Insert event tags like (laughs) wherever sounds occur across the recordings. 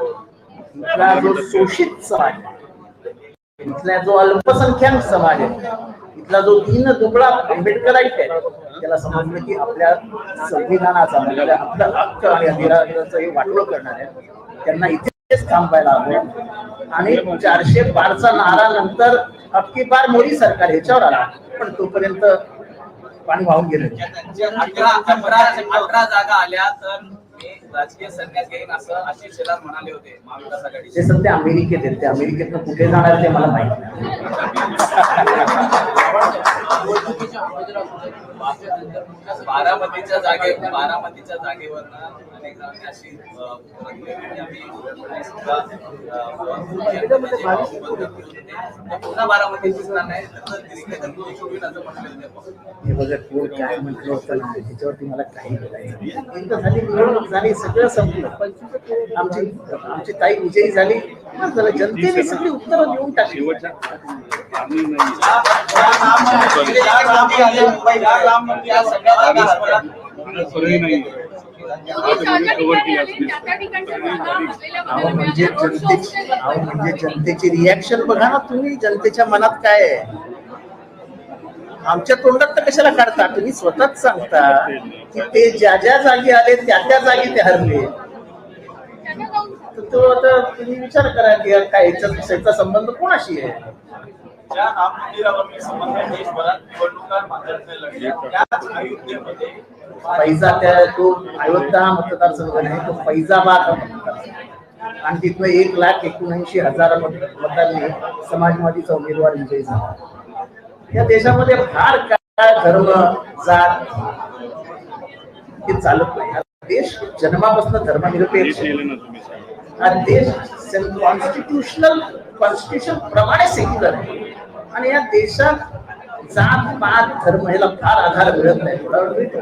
इथला जो शोषित समाज आहे, इथला जो अल्पसंख्याक समाज आहे इथला जो तीन दुबळा आंबेडकराईट आहे त्याला समजलं की आपल्या संविधानाचा म्हणजे आपला हक्क आणि अधिकाराचं हे वाटोळ करणार आहे त्यांना इथेच थांबायला हवं. आणि चारशे पारचा नारा नंतर अबकी बार मोदी सरकार ह्याच्यावर आला पण तोपर्यंत पाणी वाहून गेलं अकरा जागा आल्या तर राजकीय संन्यास घेईन असं आशिष शेलार म्हणाले होते महाविकास ते आघाडीचे सध्या अमेरिकेत आहेत. ते अमेरिकेतनं कुठे जाणार ते मला माहिती नाही. (laughs) बारामतीच्या जागे बारामतीच्या अनेक अशी पुन्हा नाही हे बघा कोण काय म्हटलं होतं ना त्याच्यावरती मला काही. एकदा झाली निवडणूक झाली सगळं संपलं. आमची आमची ताई विजयी झालं. जनतेने सगळी उत्तरं देऊन टाकली. सगळ्या जागा अहो म्हणजे जनतेची अहो म्हणजे जनतेची रिॲक्शन बघा ना तुम्ही जनतेच्या मनात काय आहे आमच्या तोंडात तर कशाला काढता? तुम्ही स्वतःच सांगता की ते ज्या ज्या जागी आले त्या त्या जागी ते हरले. तर तो आता तुम्ही विचार करा की काय याचा याचा संबंध कोणाशी आहे? ज्या राम मंदिरावरती संबंध देशभरात निवडणुका भाजपने लढल्या त्याच अयोध्येमध्ये पैजा त्या तो अयोध्या मतदारसंघ नाही तो फैजाबाद हा मतदारसंघ. आणि तिथनं एक लाख एकोणऐंशी हजार मत- मतांनी समाजवादीचा उमेदवार विजयी झाला. या देशामध्ये फार काय धर्म जात हे चालत नाही. हा देश जन्मापासून धर्मनिरपेक्ष आहे. हा देश कॉन्स्टिट्युशनल कॉन्स्टिट्यूशन प्रमाणे सेक्युलर आहे. आणि या देशात जात पात धर्म याला फार आधार मिळत नाही. थोडा वेळ मिळतो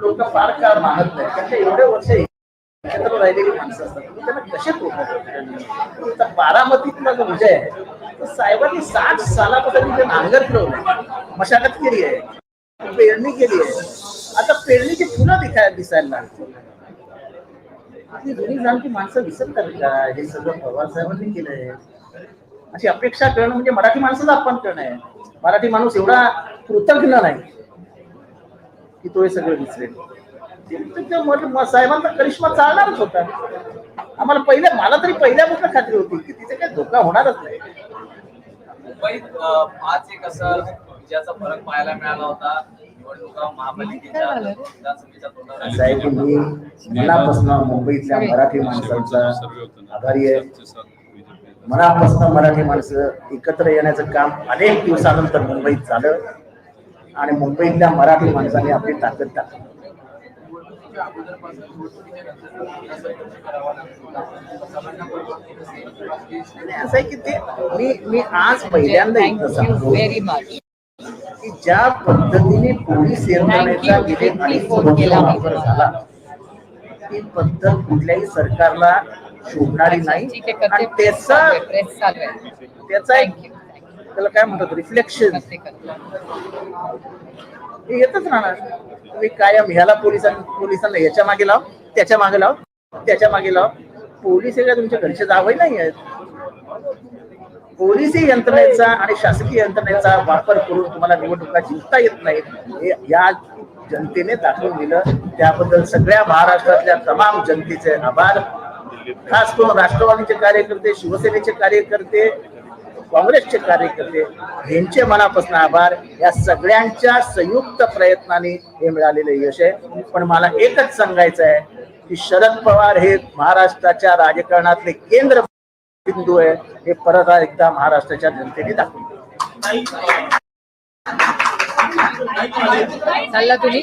लोक फार काळ मानत नाही? कारण एवढे वर्ष एकत्र राहिलेली माणसं असतात. त्यांना कसे तोडणार बारामतीतला जो विजय आहे तो साहेबांनी साठ सालापासून तिथे नांगर फिरवलं. मशागत केली आहे. पेरणी केली आहे. आता पेरणीची फुलं दिसायला दिसायला लागली. आपली जुनी जाणती माणसं विसरतात का? हे सगळं पवार साहेबांनी केलंय. अशी अपेक्षा करणं म्हणजे मराठी माणसाला अपमान करणं आहे. मराठी माणूस एवढा कृतज्ञ नाही की तो हे सगळं विसरेल. साहेबांचा करिश्मा चालणारच होता. आम्हाला पहिल्या मला तरी पहिल्यापासून खात्री होती की तिथे काही धोका होणारच नाही. मुंबईत पाच एक असं विजयाचा फरक पाहायला मिळाला होता. की मी मनापासून मुंबईतल्या मराठी माणसांचा आभारी आहे. मनापासून मराठी माणसं एकत्र येण्याचं काम अनेक दिवसानंतर मुंबईत झालं आणि मुंबईतल्या मराठी माणसाने आपली ताकद टाकली आणि असं आहे की ते मी मी आज पहिल्यांदा you सांगतो. की ज्या पद्धतीने पोलीस यंत्रणेचा केला मी. वापर झाला ती पद्धत कुठल्याही सरकारला शोभणारी नाही. आणि त्याचा त्याचा एक त्याला काय म्हणतात? रिफ्लेक्शन हे येतच राहणार. तुम्ही कायम ह्याला पोलिसां पोलिसांना याच्या मागे लाव त्याच्यामागे लाव त्याच्यामागे लाव. पोलीस हे तुमच्या घरचे जावई नाही आहेत? पोलिसी यंत्रणेचा आणि शासकीय यंत्रणेचा वापर करून तुम्हाला निवडणुका जिंकता येत नाहीत. हे या जनतेने दाखवून दिलं. त्याबद्दल सगळ्या महाराष्ट्रातल्या तमाम जनतेचे आभार. खास करून राष्ट्रवादीचे कार्यकर्ते शिवसेनेचे कार्यकर्ते काँग्रेसचे कार्यकर्ते यांचे मनापासून आभार. या सगळ्यांच्या संयुक्त प्रयत्नाने हे मिळालेले यश आहे. पण मला एकच सांगायचं आहे की शरद पवार हे महाराष्ट्राच्या राजकारणातले केंद्र बिंदू आहे. हे परत एकदा महाराष्ट्राच्या जनतेने. चालला तुम्ही?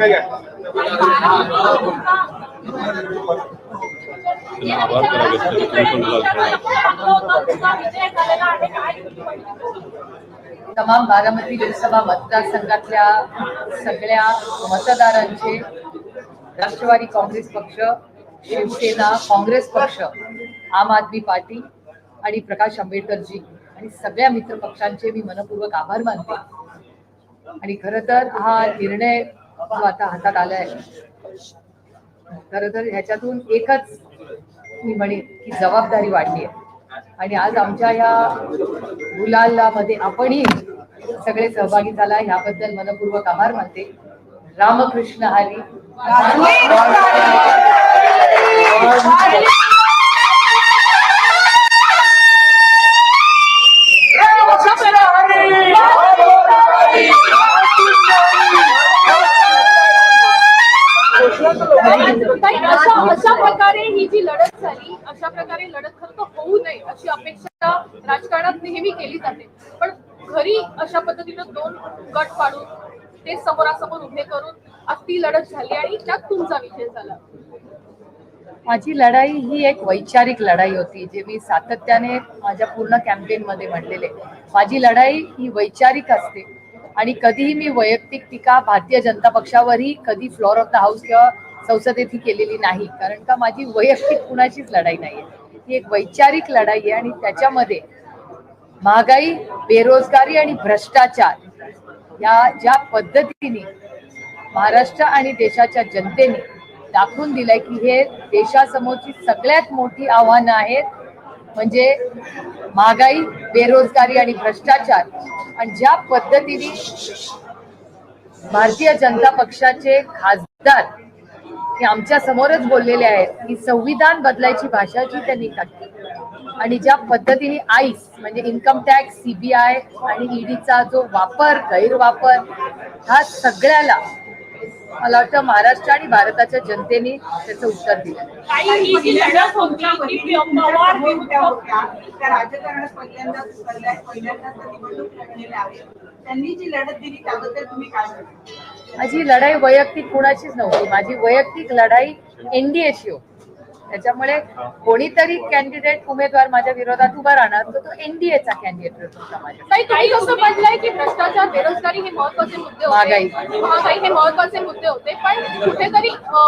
ताईला करू. घ्या तमाम बारामती लोकसभा मतदारसंघातल्या सगळ्या मतदारांचे राष्ट्रवादी काँग्रेस पक्ष शिवसेना काँग्रेस पक्ष आम आदमी पार्टी आणि प्रकाश आंबेडकरजी आणि सगळ्या मित्र पक्षांचे मी मनपूर्वक आभार मानते आणि खर तर हा निर्णय जो आता हातात आलाय खर तर ह्याच्यातून एकच मी म्हणेन की जबाबदारी वाढली आहे. आणि आज आमच्या या गुलालामध्ये आपणही सगळे सहभागी झाला. ह्याबद्दल मनपूर्वक आभार मानते. रामकृष्ण हरी. गट पाडून ते समोरासमोर उभे करून आज ती लढत झाली आणि त्यात तुमचा विजय झाला. माझी लढाई ही एक वैचारिक लढाई होती जे मी सातत्याने माझ्या पूर्ण कॅम्पेन मध्ये म्हणलेले माझी लढाई ही वैचारिक असते आणि कधीही मी वैयक्तिक टीका भारतीय जनता पक्षावरही कधी फ्लोअर ऑफ द हाऊस किंवा संसदेत ही केलेली नाही कारण का माझी वैयक्तिक कुणाचीच लढाई नाहीये. ही एक वैचारिक लढाई आहे आणि त्याच्यामध्ये महागाई बेरोजगारी आणि भ्रष्टाचार या ज्या पद्धतीने महाराष्ट्र आणि देशाच्या जनतेने दाखवून दिलंय की हे देशासमोरची सगळ्यात मोठी आव्हानं आहेत म्हणजे महागाई बेरोजगारी आणि भ्रष्टाचार. आणि ज्या पद्धतीने भारतीय जनता पक्षाचे खासदार हे आमच्या समोरच बोललेले आहेत की संविधान बदलायची भाषा जी त्यांनी टाकली. आणि ज्या पद्धतीने आईस म्हणजे इन्कम टॅक्स सीबीआय आणि ईडीचा जो वापर गैरवापर हा सगळ्याला मला वाटतं महाराष्ट्र आणि भारताच्या जनतेने त्याचं उत्तर दिलं. ही त्यांनी जी लढत दिली त्याबद्दल तुम्ही काय म्हणता? माझी लढाई वैयक्तिक कुणाचीच नव्हती. माझी वैयक्तिक लढाई एनडीएची होती त्याच्यामुळे कोणीतरी कॅन्डिडेट उमेदवार माझ्या विरोधात उभा राहणार तर तो एनडीएचा कॅन्डिडेट होता माझ्या ताई तुम्ही कसं म्हटलंय की भ्रष्टाचार बेरोजगारी हे महत्त्वाचे मुद्दे महागाई. होते. महागाई. हे महत्त्वाचे मुद्दे होते. पण कुठेतरी अ,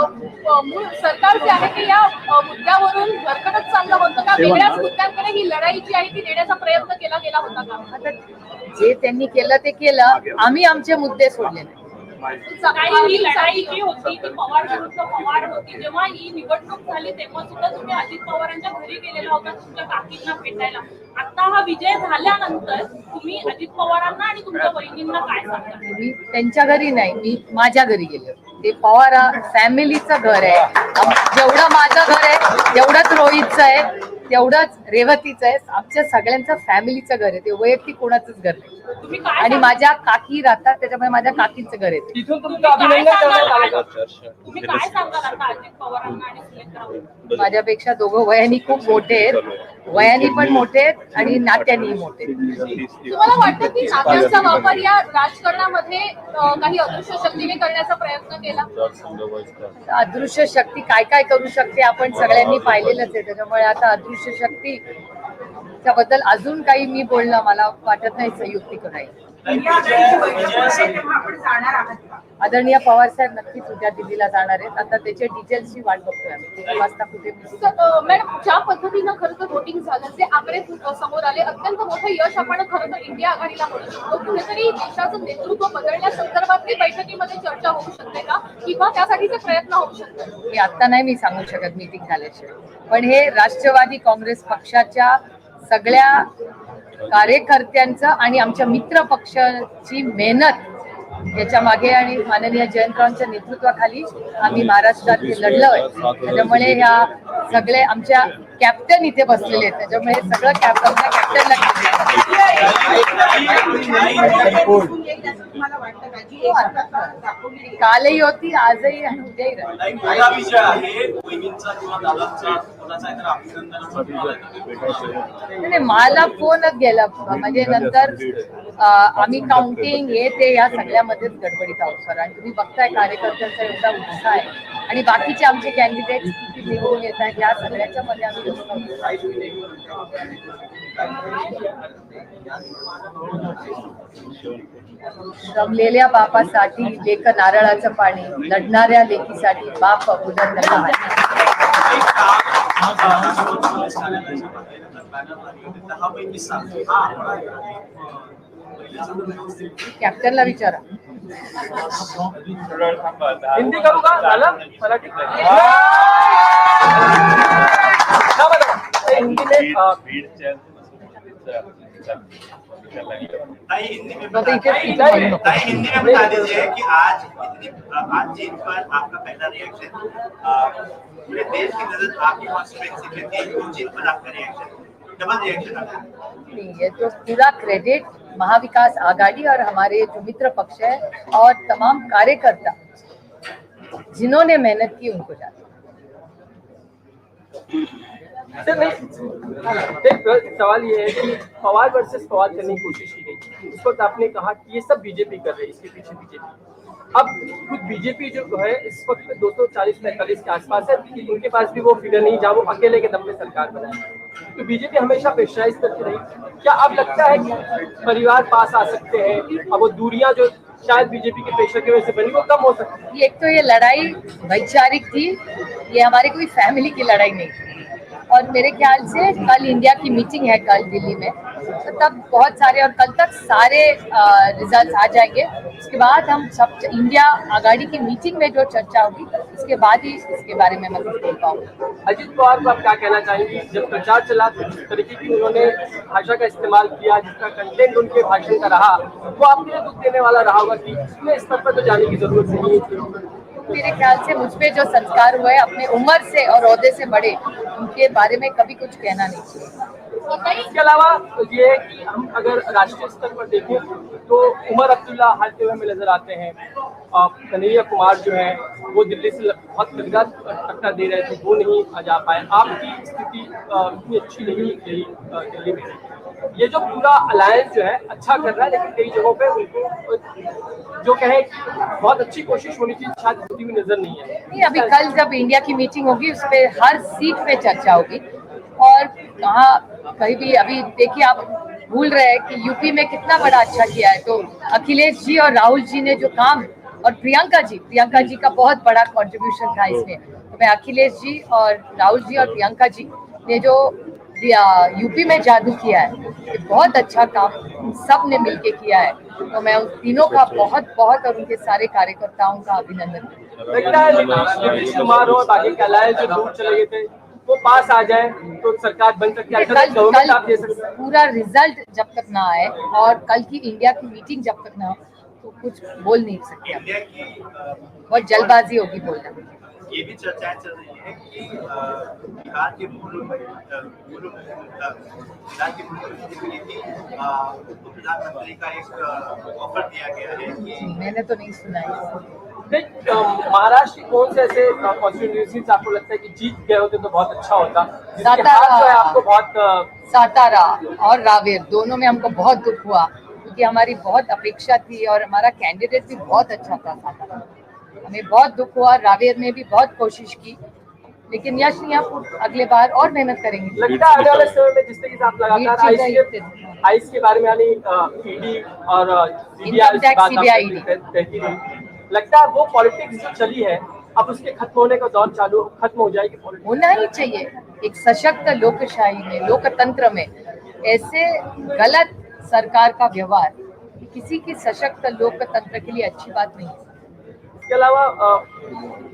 अ, मूळ सरकार जे आहे ते या अ, मुद्द्यावरून भरकटच चाललं होतं का? वेगळ्याच मुद्द्यांकडे ही लढाई जी आहे ती नेण्याचा प्रयत्न केला गेला होता का? आता जे त्यांनी केलं ते केलं. आम्ही आमचे मुद्दे सोडले नाही ही लढाई जी होती ती पवार विरुद्ध पवार होती. जेव्हा ही निवडणूक झाली तेव्हा सुद्धा तुम्ही अजित पवारांच्या घरी गेलेला होता तुमच्या काकींना भेटायला. आता हा विजय झाल्यानंतर तुम्ही अजित पवारांना आणि तुमच्या बहिणींना काय सांगता मी त्यांच्या घरी नाही मी माझ्या घरी गेले ते पवार फॅमिलीचं घर आहे. जेवढं माझं घर आहे तेवढंच रोहितचं आहे. तेवढंच रेवतीचं आहे. आमच्या सगळ्यांचं फॅमिलीचं घर आहे. ते वैयक्तिक कोणाचंच घर नाही. आणि माझ्या काकी राहतात त्याच्यामुळे माझ्या काकींचं घर आहे ते. तिथून तुमचं अभिनंदन करण्यात आलं तुम्ही काय सांगाल आता? अजित पवारांना आणि सुनेत्रा राऊत? माझ्यापेक्षा दोघं वयानी खूप मोठे आहेत. वयानी पण मोठे आहेत आणि नात्यानी मोठे आहेत. तुम्हाला वाटतं की नात्यांचा वापर या राजकारणामध्ये अ, काही अदृश्य शक्तीने करण्याचा प्रयत्न केला? अदृश्य शक्ती काय काय करू शकते आपण सगळ्यांनी पाहिलेलंच आहे. त्याच्यामुळे आता अदृश्य शक्ती त्याबद्दल अजून काही मी बोलणं मला वाटत नाही संयुक्ती नाही आदरणीय पवार साहेब नक्कीच उद्या दिल्लीला जाणार आहेत. आता त्याचे डिटेल्सची वाट बघतोय आम्ही. वाजता कुठे मॅडम ज्या पद्धतीनं खरं तर वोटिंग झालं जे आकडे समोर आले अत्यंत मोठं यश आपण खरं तर इंडिया आघाडीला म्हणू शकतो. कुठेतरी देशाचं नेतृत्व बदलण्यासंदर्भातली बैठकीमध्ये चर्चा होऊ शकते का? किंवा त्यासाठीचे प्रयत्न होऊ शकतात? मी आता नाही मी सांगू शकत मीटिंग झाल्याशिवाय. पण हे राष्ट्रवादी काँग्रेस पक्षाच्या सगळ्या कार्यकर्त्यांचं आणि आमच्या मित्र पक्षाची मेहनत याच्या मागे आणि माननीय जयंतरावांच्या नेतृत्वाखाली आम्ही महाराष्ट्रात लढलोय. त्याच्यामुळे ह्या सगळे आमच्या कॅप्टन इथे बसलेले आहेत. त्याच्यामुळे सगळं कॅप्टन कॅप्टनला कालही होती आजही आणि उद्याही राहील नाही, मोठा विषय आहे बहिणींचा किंवा दादांचा कोणाचा आहे तर अभिनंदनाचा तुम्हाला नाही, नाही, मला फोनच गेला. म्हणजे नंतर आम्ही काउंटिंग हे ते या सगळ्यामध्येच गडबडीत आहोत सर आणि तुम्ही बघताय कार्यकर्त्यांचा एवढा उत्साह आहे. आणि बाकीचे आमचे कॅन्डिडेट किती निवडून येत आहेत या सगळ्याच्या मध्ये आम्ही रमलेल्या बापासाठी लेख नारळाचं पाणी लढणाऱ्या लेकीसाठी बाप सात कॅप्टनला विचारा. हिंदी करू का? झालं? मराठी? हिंदी ताई सीधा म्हणू नको. ताई, हिंदी में बता दीजिए कि आज इतनी आज जीत पर आपका पहला रिएक्शन पूरे देश की नज़र आपकी कॉन्स्टिट्यूंसी पे थी उस जीत पर आपका रिएक्शन डबल रिएक्शन ये तो पूरा क्रेडिट महाविकास आघाड़ी और हमारे जो मित्र पक्ष है और तमाम कार्यकर्ता जिन्होंने मेहनत की उनको जाता सर, नहीं सवाल ये है कि पवार वर्सेस पवार करने की कोशिश की गई उस वक्त आपने कहा कि ये सब बीजेपी कर रही है, इसके पीछे बीजेपी। अब खुद बीजेपी जो है, इस वक्त 240 पैंतालीस के आसपास है उनके पास भी वो फिगर नहीं, जहाँ वो अकेले के दम पे सरकार बनाए तो बीजेपी हमेशा प्रेशराइज करती रही। क्या अब लगता है कि परिवार पास आ सकते हैं? अब वो दूरियाँ जो शायद बीजेपी के प्रेशर की वजह से बनी, वो कम हो सकती है। एक तो ये लड़ाई वैचारिक थी। ये हमारी कोई फैमिली की लड़ाई नहीं थी। और मेरे ख्याल से कल इंडिया की मीटिंग है, कल दिल्ली में। तो तब बहुत सारे और कल तक सारे रिज़ल्ट आ जाएँगे। उसके बाद हम सब इंडिया आगाड़ी की मीटिंग में जो चर्चा होगी, उसके बाद ही इसके बारे में मैं कुछ बोल पाऊँगी। अजित पवार को आप क्या कहना चाहेंगे? जब प्रचार चला तो जिस तरीके की उन्होंने भाषा का इस्तेमाल किया, जिसका कंटेंट उनके भाषण का रहा, वो आपके लिए दुख देने वाला रहा होगा कि इतने स्तर पर तो जाने की ज़रूरत नहीं थी मेरे ख्याल से मुझ पे जो संस्कार हुए अपने उम्र से और ओहदे से बड़े उनके बारे में कभी कुछ कहना नहीं चाहिए। इसके अलावा ये है कि हम अगर राष्ट्रीय स्तर पर देखें तो उमर अब्दुल्ला हारते हुए हमें नज़र आते हैं। कन्हैया कुमार जो है, वो दिल्ली से बहुत तगड़ा टक्कर दे रहे थे, वो नहीं आ जा पाए। आपकी स्थिति इतनी अच्छी नहीं रही दिल्ली में। ये जो पूरा अलायंस जो है अच्छा कर रहा है, लेकिन कई जगहों पे उनको, जो कहे बहुत अच्छी कोशिश होनी चाहिए, शायद होती हुई नज़र नहीं है नहीं अभी कल जब इंडिया की मीटिंग होगी, उस पर हर सीट पे चर्चा होगी। और कहाँ कहीं भी अभी देखिए आप भूल रहे हैं कि यूपी में कितना बड़ा अच्छा किया है। तो अखिलेश जी और राहुल जी ने जो काम, और प्रियंका जी प्रियंका जी का बहुत बड़ा कंट्रीब्यूशन था इसमें। तो मैं अखिलेश जी और राहुल जी और प्रियंका जी ने जो यूपी में जादू किया है, ये बहुत अच्छा काम सबने मिलके किया है। तो मैं उन तीनों का बहुत बहुत और उनके सारे कार्यकर्ताओं का अभिनंदन लगता है नीतीश कुमार और बाकी जो दूर चले गए थे वो पास आ जाए तो सरकार बन सकती है। कल कल आप कल दे सकते पूरा रिज़ल्ट जब तक ना आए और कल की इंडिया की मीटिंग जब तक ना हो तो कुछ बोल नहीं सकते। बहुत जल्दबाजी होगी बोलना। ये भी चर्चाएं चल रही है कि बिहार के पूर्व पूर्व बिहार के मुख्यमंत्री की थी अ, उप प्रधानमंत्री का एक ऑफर दिया गया है कि मैंने तो नहीं सुना है। महाराष्ट्र के कौन से ऐसे कॉन्स्टिट्यूंसी आपको लगता है कि जीत गए होते तो बहुत अच्छा होता? जिसके। हाथ है आपको बहुत सातारा और रावेर दोनों में हमको बहुत दुख हुआ क्योंकि हमारी बहुत अपेक्षा थी और हमारा कैंडिडेट भी बहुत अच्छा था सातारा। हमें बहुत दुख हुआ रावेर में भी बहुत कोशिश की लेकिन यश नहीं आप अगले बार और मेहनत करेंगे। लगता है आने वाले समय में जिस तरीके से आप लगातार आईस के बारे में यानी ईडी और सीबीआई लगता है वो पॉलिटिक्स जो चली है अब उसके खत्म होने का दौर चालू खत्म हो जाएगी पॉलिटिक्स। होना ही चाहिए। एक सशक्त लोकशाही में लोकतंत्र में ऐसे गलत सरकार का व्यवहार किसी की सशक्त लोकतंत्र के लिए अच्छी बात नहीं है। इसके अलावा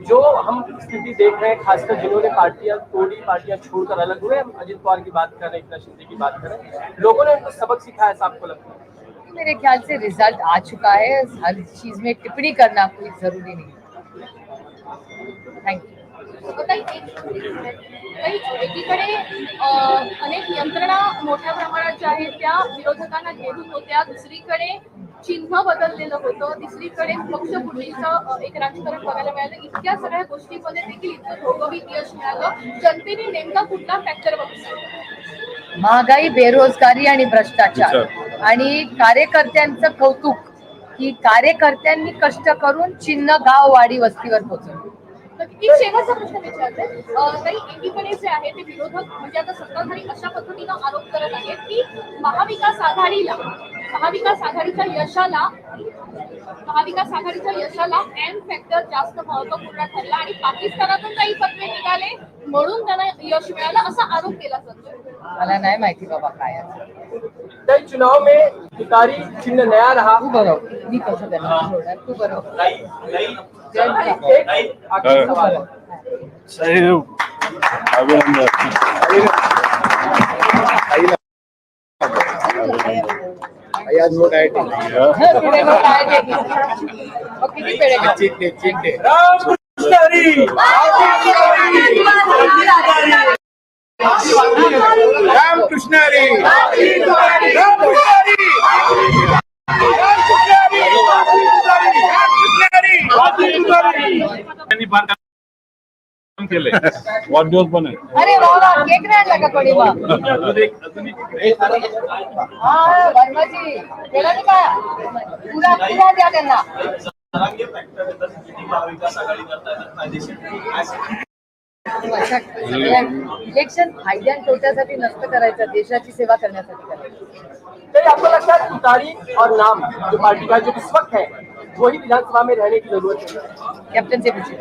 जो हम स्थिति देख रहे हैं खासकर जिन्होंने पार्टियां तोड़ी पार्टियां छोड़कर अलग हुए हम अजित पवार की बात कर रहे हैं शिंदे की बात कर रहे हैं लोगों ने उनको सबक सिखाया ऐसा आपको लगता है? मेरे ख्याल से रिजल्ट आ चुका है हर चीज में टिप्पणी करना कोई जरूरी नहीं थैंक यू एकीकडे अनेक यंत्रणा मोठ्या प्रमाणात ज्या आहेत त्या विरोधकांना घेऊन होत्या. दुसरीकडे चिन्ह बदललेलं होतं. तिसरीकडे पक्षफुटीचं अं, एक राजकारण बघायला मिळालं. इतक्या सगळ्या गोष्टींमध्ये देखील इतकं घोघवीत यश मिळालं. जनतेने नेमका कुठला फॅक्टर बघितला? महागाई बेरोजगारी आणि भ्रष्टाचार. आणि कार्यकर्त्यांचं कौतुक की कार्यकर्त्यांनी कष्ट करून चिन्ह गाव वाडी वस्तीवर पोहोचवलं. एक शेवटचा प्रश्न विचारते काही एकीकडे जे आहे ते विरोधक म्हणजे आता सत्ताधारी अशा पद्धतीनं आरोप करत आहेत की महाविकास आघाडीला महाविकास आघाडीच्या यशाला महाविकास आघाडीच्या यशाला एम फॅक्टर जास्त महत्त्वपूर्ण ठरला आणि पाकिस्तानातून काही पत्रे निघाले? म्हणून त्यांना यश मिळालं असा आरोप केला जातो. मला नाही माहिती बाबा काय आहे. चुनाव में भिखारी चिन्ह नया रहा. तू बरोबर मी कसं त्यांना सोडणार? तू एक आखिरी सवाल. है हं, काय? मग किती पेढे? खाऊ? राम! कृष्णारी राम त्यांनी फार काम वाढदिवस पण आहे अरे वा वा केक का कोणी अजून एक अजून एक हा वर्माजी. केला नाही का? पुरा पुरा द्या त्यांना. इलेक्शन फायद्या तोट्यासाठी नसतं करायचं देशाची सेवा करण्यासाठी करायचं. आपको लगता है तारीख और नाम जो पार्टी का जो इस वक्त है वही विधानसभा में रहने की ज़रूरत है। कैप्टन से पूछिए।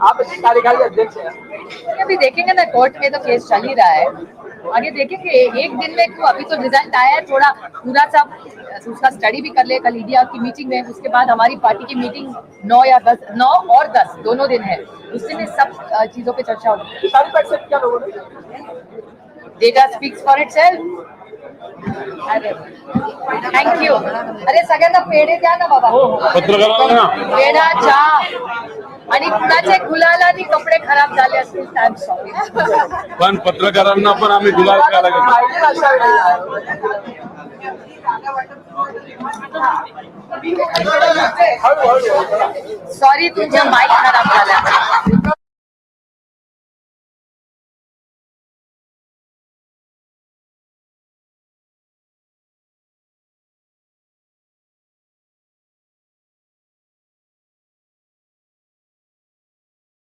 आप अच्छे कार्यकारी अध्यक्ष हैं। अभी देखेंगे ना कोर्ट में तो केस चल ही रहा है। आगे देखेंगे एक दिन में क्यों अभी तो रिज़ल्ट आया है थोड़ा पूरा सा उसका स्टडी भी कर ले कल ईडिया की मीटिंग में उसके बाद हमारी पार्टी की मीटिंग नौ या दस नौ और दस दोनों दिन है। उस दिन सब चीज़ों पे चर्चा होगी को data speaks for itself अरे थँक्यू अरे सगळ्यांना पेढे द्या ना बाबा। पेढा चहा। आणि कुणाचे गुलालानी कपडे खराब झाले असतील सॉरी पण पत्रकारांना पण आम्ही गुलाल गेलो. हळूहळू सॉरी तुमच्या माईक खराब झाला.